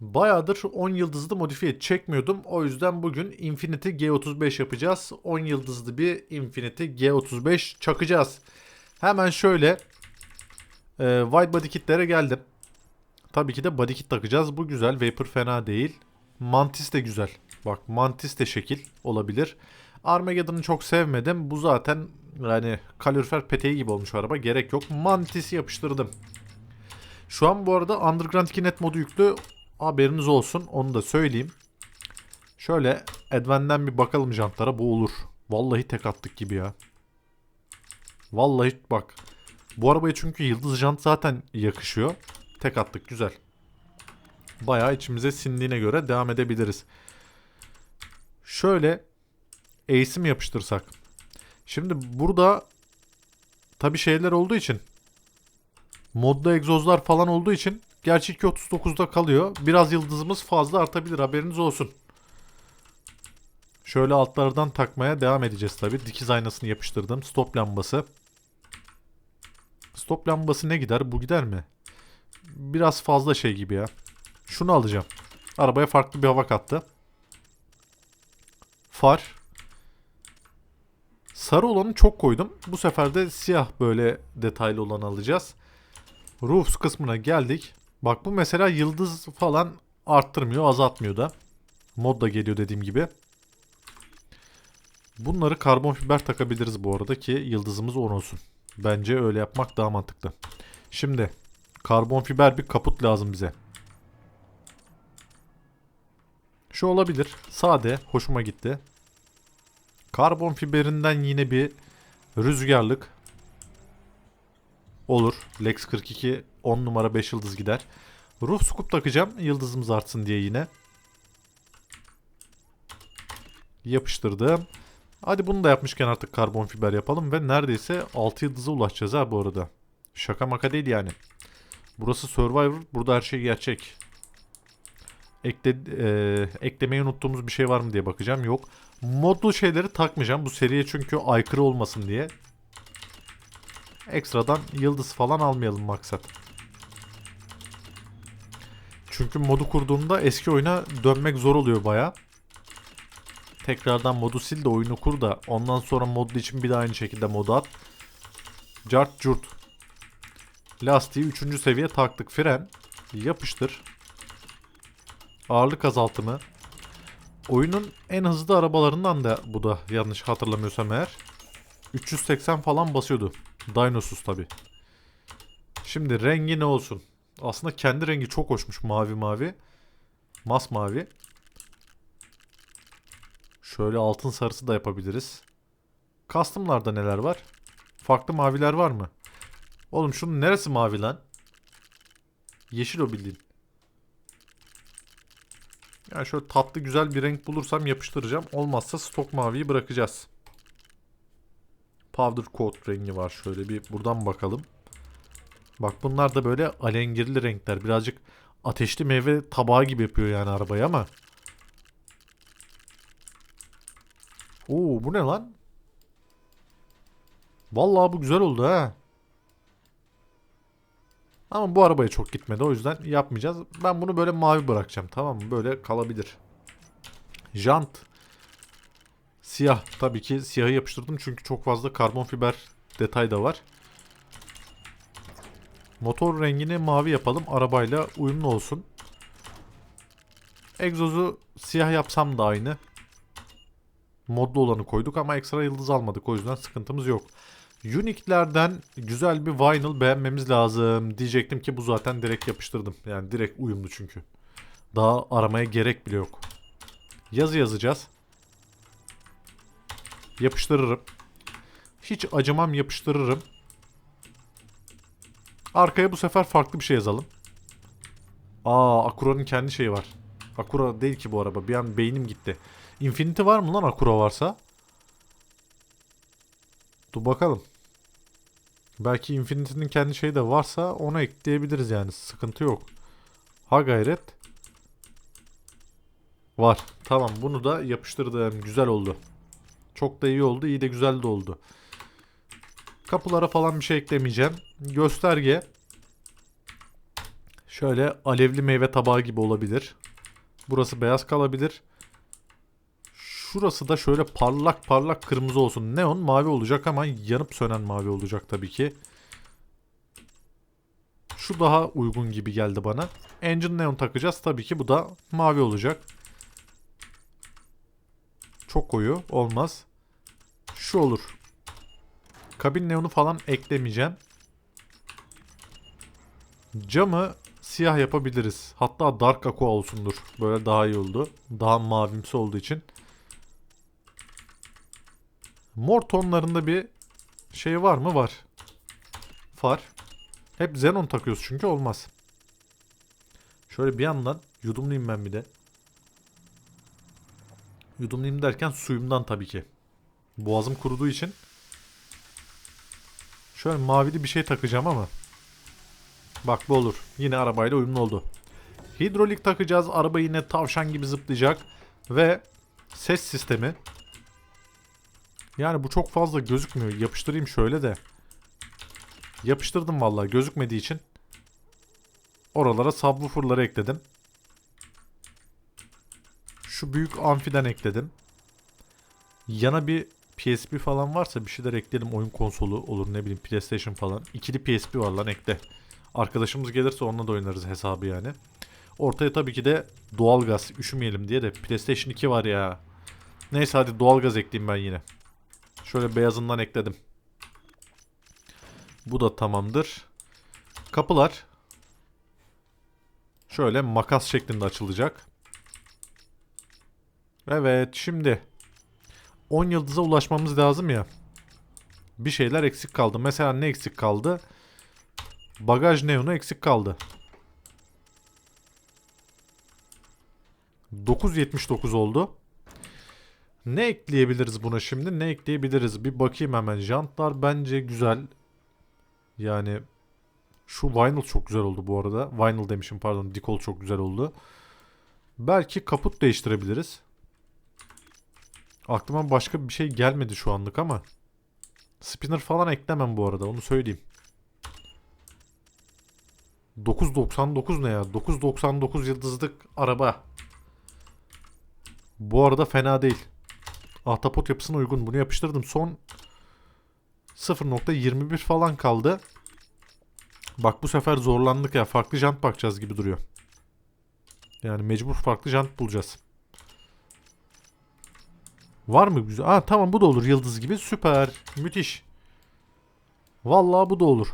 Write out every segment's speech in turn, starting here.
Bayağıdır 10 yıldızlı modifiye çekmiyordum. O yüzden bugün Infinity G35 yapacağız. 10 yıldızlı bir Infinity G35 çakacağız. Hemen şöyle e, White Body Kit'lere geldim. Tabii ki de body kit takacağız. Bu güzel. Vapor fena değil. Mantis de güzel. Bak Mantis de şekil olabilir. Armageddon'ı çok sevmedim. Bu zaten yani kalorifer peteği gibi olmuş araba. Gerek yok. Mantis'i yapıştırdım. Şu an bu arada Underground 2 net modu yüklü. Haberiniz olsun. Onu da söyleyeyim. Şöyle Adven'den bir bakalım jantlara. Bu olur. Vallahi tek attık gibi ya. Vallahi bak. Bu arabaya çünkü yıldız jant zaten yakışıyor. Tek attık güzel. Bayağı içimize sindiğine göre devam edebiliriz. Şöyle Ace'i mi yapıştırsak? Şimdi burada tabi şeyler olduğu için modda egzozlar falan olduğu için gerçi 2.39'da kalıyor. Biraz yıldızımız fazla artabilir haberiniz olsun. Şöyle altlardan takmaya devam edeceğiz tabi. Dikiz aynasını yapıştırdım. Stop lambası. Stop lambası ne gider? Bu gider mi? Biraz fazla şey gibi ya. Şunu alacağım. Arabaya farklı bir hava kattı. Far. Sarı olanı çok koydum. Bu sefer de siyah böyle detaylı olanı alacağız. Roofs kısmına geldik. Bak bu mesela yıldız falan arttırmıyor, azaltmıyor da. Mod da geliyor dediğim gibi. Bunları karbon fiber takabiliriz bu arada ki yıldızımız 10 olsun. Bence öyle yapmak daha mantıklı. Şimdi karbon fiber bir kaput lazım bize. Şu olabilir. Sade. Hoşuma gitti. Karbon fiberinden yine bir rüzgarlık. Olur. Lex 42 10 numara 5 yıldız gider. Roof scoop takacağım. Yıldızımız artsın diye yine. Yapıştırdım. Hadi bunu da yapmışken artık karbon fiber yapalım ve neredeyse 6 yıldıza ulaşacağız ha bu arada. Şaka maka değil yani. Burası Survivor. Burada her şey gerçek. Ekle, e, eklemeyi unuttuğumuz bir şey var mı diye bakacağım. Yok. Modlu şeyleri takmayacağım. Bu seriye çünkü aykırı olmasın diye. Ekstradan yıldız falan almayalım maksat. Çünkü modu kurduğumda eski oyuna dönmek zor oluyor baya. Tekrardan modu sil de oyunu kur da ondan sonra modlu için bir daha aynı şekilde modu at. Cart curt. Lastiği 3. seviye taktık. Fren. Yapıştır. Ağırlık azaltımı. Oyunun en hızlı arabalarından da bu da yanlış hatırlamıyorsam eğer. 380 falan basıyordu. Dinosus tabi. Şimdi rengi ne olsun? Aslında kendi rengi çok hoşmuş mavi mavi. Masmavi. Şöyle altın sarısı da yapabiliriz. Custom'larda neler var? Farklı maviler var mı? Oğlum şunun neresi mavi lan? Yeşil o bildiğin. Yani şöyle tatlı güzel bir renk bulursam yapıştıracağım. Olmazsa stok maviyi bırakacağız. Powder coat rengi var. Şöyle bir buradan bakalım. Bak bunlar da böyle alengirli renkler. Birazcık ateşli meyve tabağı gibi yapıyor yani arabayı ama. Oo bu ne lan? Vallahi bu güzel oldu ha. Ama bu arabaya çok gitmedi o yüzden yapmayacağız. Ben bunu böyle mavi bırakacağım tamam mı? Böyle kalabilir. Jant. Siyah. Tabii ki siyahı yapıştırdım çünkü çok fazla karbon fiber detay da var. Motor rengini mavi yapalım. Arabayla uyumlu olsun. Egzozu siyah yapsam da aynı. Modlu olanı koyduk ama ekstra yıldız almadık. O yüzden sıkıntımız yok. Unique'lerden güzel bir vinyl beğenmemiz lazım. Diyecektim ki bu zaten direkt yapıştırdım. Yani direkt uyumlu çünkü. Daha aramaya gerek bile yok. Yazı yazacağız. Yapıştırırım. Hiç acımam yapıştırırım. Arkaya bu sefer farklı bir şey yazalım. Aa Akura'nın kendi şeyi var. Akura değil ki bu araba. Bir an beynim gitti. Infinity var mı lan Akura varsa? Dur bakalım. Belki Infinity'nin kendi şeyi de varsa ona ekleyebiliriz yani. Sıkıntı yok. Ha gayret. Var. Tamam bunu da yapıştırdım. Güzel oldu. Çok da iyi oldu. İyi de güzel de oldu. Kapılara falan bir şey eklemeyeceğim. Gösterge. Şöyle alevli meyve tabağı gibi olabilir. Burası beyaz kalabilir. Şurası da şöyle parlak parlak kırmızı olsun. Neon mavi olacak ama yanıp sönen mavi olacak tabii ki. Şu daha uygun gibi geldi bana. Engine neon takacağız. Tabii ki bu da mavi olacak. Çok koyu olmaz. Şu olur. Kabin neonu falan eklemeyeceğim. Camı siyah yapabiliriz. Hatta dark aqua olsundur. Böyle daha iyi oldu. Daha mavimsi olduğu için. Mor tonlarında bir şey var mı? Var. Far. Hep xenon takıyoruz çünkü olmaz. Şöyle bir yandan yudumlayayım ben bir de. Yudumlayayım derken suyumdan tabii ki. Boğazım kuruduğu için. Şöyle mavili bir şey takacağım ama. Bak bu olur. Yine arabayla uyumlu oldu. Hidrolik takacağız. Araba yine tavşan gibi zıplayacak. Ve ses sistemi. Yani bu çok fazla gözükmüyor. Yapıştırayım şöyle de. Yapıştırdım vallahi gözükmediği için. Oralara subwoofer'ları ekledim. Şu büyük amfiden ekledim. Yana bir PSP falan varsa bir şeyler ekleyelim. Oyun konsolu olur ne bileyim PlayStation falan. İkili PSP var lan ekle. Arkadaşımız gelirse onunla da oynarız hesabı yani. Ortaya tabii ki de doğalgaz üşümeyelim diye de PlayStation 2 var ya. Neyse hadi doğalgaz ekleyeyim ben yine. Şöyle beyazından ekledim. Bu da tamamdır. Kapılar şöyle makas şeklinde açılacak. Evet şimdi 10 yıldıza ulaşmamız lazım ya. Bir şeyler eksik kaldı. Mesela ne eksik kaldı? Bagaj neonu eksik kaldı. 9.79 oldu. Ne ekleyebiliriz buna şimdi? Ne ekleyebiliriz? Bir bakayım hemen. Jantlar bence güzel. Yani şu vinyl çok güzel oldu bu arada. Vinyl demişim pardon. Dikol çok güzel oldu. Belki kaput değiştirebiliriz. Aklıma başka bir şey gelmedi şu anlık ama. Spinner falan eklemem bu arada onu söyleyeyim. 9.99 ne ya? 9.99 yıldızlık araba. Bu arada fena değil. Ahtapot yapısına uygun. Bunu yapıştırdım. Son 0.21 falan kaldı. Bak bu sefer zorlandık ya. Farklı jant bakacağız gibi duruyor. Yani mecbur farklı jant bulacağız. Var mı güzel? Aa tamam bu da olur yıldız gibi. Süper. Müthiş. Vallahi bu da olur.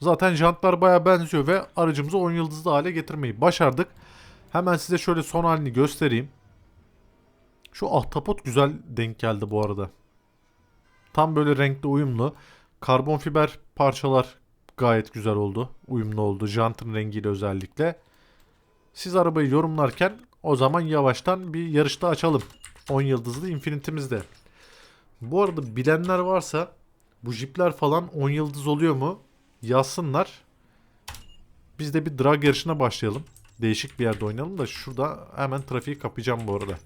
Zaten jantlar baya benziyor ve aracımızı 10 yıldızlı hale getirmeyi başardık. Hemen size şöyle son halini göstereyim. Şu ahtapot güzel denk geldi bu arada. Tam böyle renkli uyumlu. Karbon fiber parçalar gayet güzel oldu. Uyumlu oldu. Jantın rengiyle özellikle. Siz arabayı yorumlarken o zaman yavaştan bir yarışta açalım. 10 yıldızlı Infinity'mizde. Bu arada bilenler varsa bu jipler falan 10 yıldız oluyor mu? Yazsınlar. Biz de bir drag yarışına başlayalım. Değişik bir yerde oynayalım da şurada hemen trafiği kapayacağım bu arada.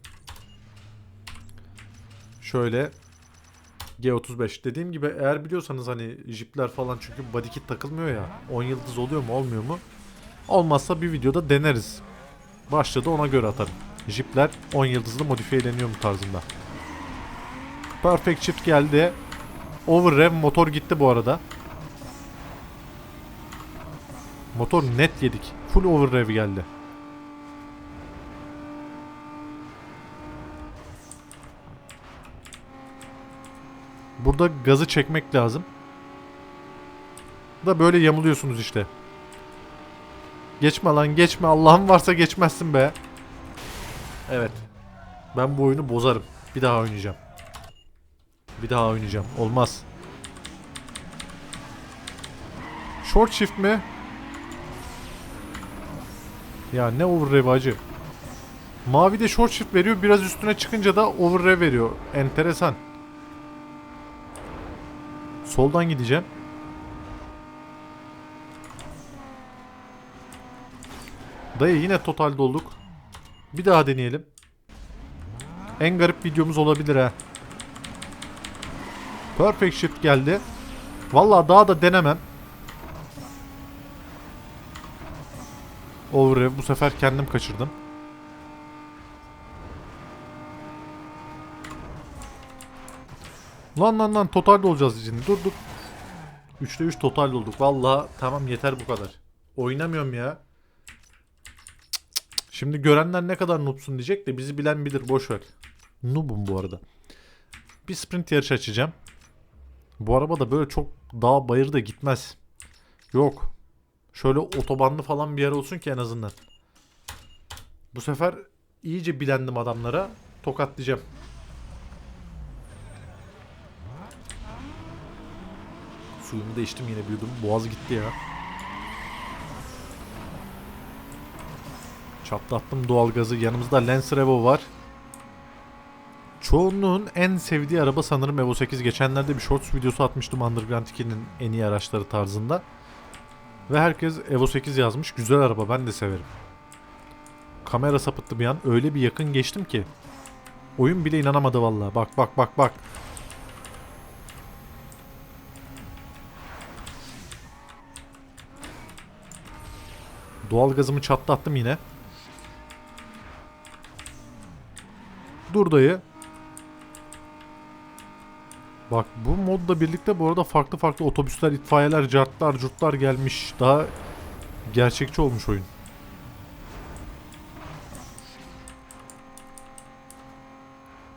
Şöyle G35 dediğim gibi eğer biliyorsanız hani jipler falan çünkü body kit takılmıyor ya 10 yıldız oluyor mu olmuyor mu olmazsa bir videoda deneriz başladı ona göre atarım jipler 10 yıldızlı modifiyeleniyor mu tarzında perfect shift geldi over rev motor gitti bu arada motor net yedik full over rev geldi Burada gazı çekmek lazım. Da böyle yamuluyorsunuz işte. Geçme lan geçme. Allah'ın varsa geçmezsin be. Evet. Ben bu oyunu bozarım. Bir daha oynayacağım. Bir daha oynayacağım. Olmaz. Short shift mi? Ya ne overrev acı. Mavi de short shift veriyor. Biraz üstüne çıkınca da overrev veriyor. Enteresan. Soldan gideceğim. Dayı yine total dolduk. Bir daha deneyelim. En garip videomuz olabilir ha. Perfect shift geldi. Vallahi daha da denemem. Overrev bu sefer kendim kaçırdım. Lan lan lan total olacağız şimdi. Dur dur. 3'te 3 total olduk. Vallahi tamam yeter bu kadar. Oynamıyorum ya. Şimdi görenler ne kadar noobsun diyecek de bizi bilen bilir boş ver. Noobum bu arada. Bir sprint yarışı açacağım. Bu araba da böyle çok dağ bayır da gitmez. Yok. Şöyle otobanlı falan bir yer olsun ki en azından. Bu sefer iyice bilendim adamlara. Tokatlayacağım. Suyumu da içtim yine büyüdüm. Boğaz gitti ya. Çatlattım doğalgazı. Yanımızda Lancer Evo var. Çoğunluğun en sevdiği araba sanırım Evo 8. Geçenlerde bir shorts videosu atmıştım Underground 2'nin en iyi araçları tarzında. Ve herkes Evo 8 yazmış. Güzel araba ben de severim. Kamera sapıttı bir an. Öyle bir yakın geçtim ki. Oyun bile inanamadı vallahi. Bak bak bak bak. Doğalgazımı çatlattım yine. Dur dayı. Bak bu modla birlikte bu arada farklı farklı otobüsler, itfaiyeler, cartlar, curtlar gelmiş. Daha gerçekçi olmuş oyun.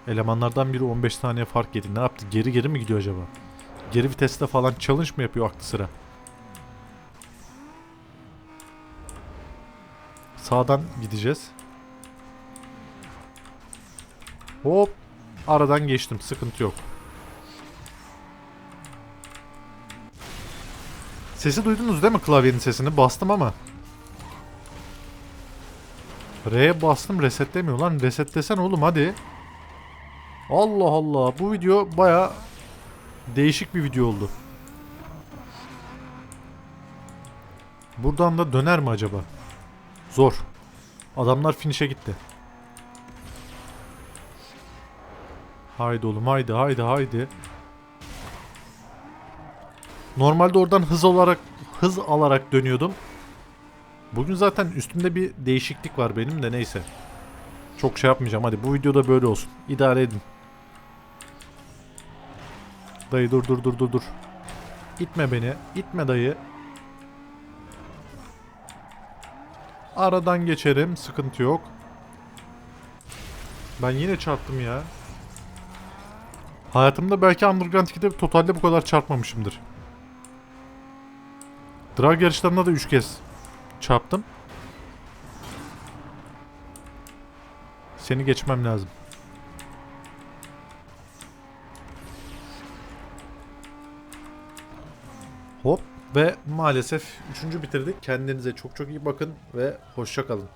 Elemanlardan biri 15 saniye fark yedi. Ne yaptı? Geri geri mi gidiyor acaba? Geri viteste falan challenge mı yapıyor aklı sıra? Sağdan gideceğiz. Hop. Aradan geçtim. Sıkıntı yok. Sesi duydunuz değil mi klavyenin sesini? Bastım ama. R'ye bastım resetlemiyor lan. Resetlesen oğlum hadi. Allah Allah. Bu video baya değişik bir video oldu. Buradan da döner mi acaba? Zor. Adamlar finish'e gitti. Haydi oğlum haydi haydi haydi. Normalde oradan hız olarak hız alarak dönüyordum. Bugün zaten üstümde bir değişiklik var benim de neyse. Çok şey yapmayacağım hadi bu videoda böyle olsun. İdare edin. Dayı dur dur dur dur dur. İtme beni. İtme dayı. Aradan geçerim. Sıkıntı yok. Ben yine çarptım ya. Hayatımda belki Underground 2'de totalde bu kadar çarpmamışımdır. Drag yarışlarında da 3 kez çarptım. Seni geçmem lazım. Hop ve maalesef üçüncü bitirdik. Kendinize çok çok iyi bakın ve hoşça kalın.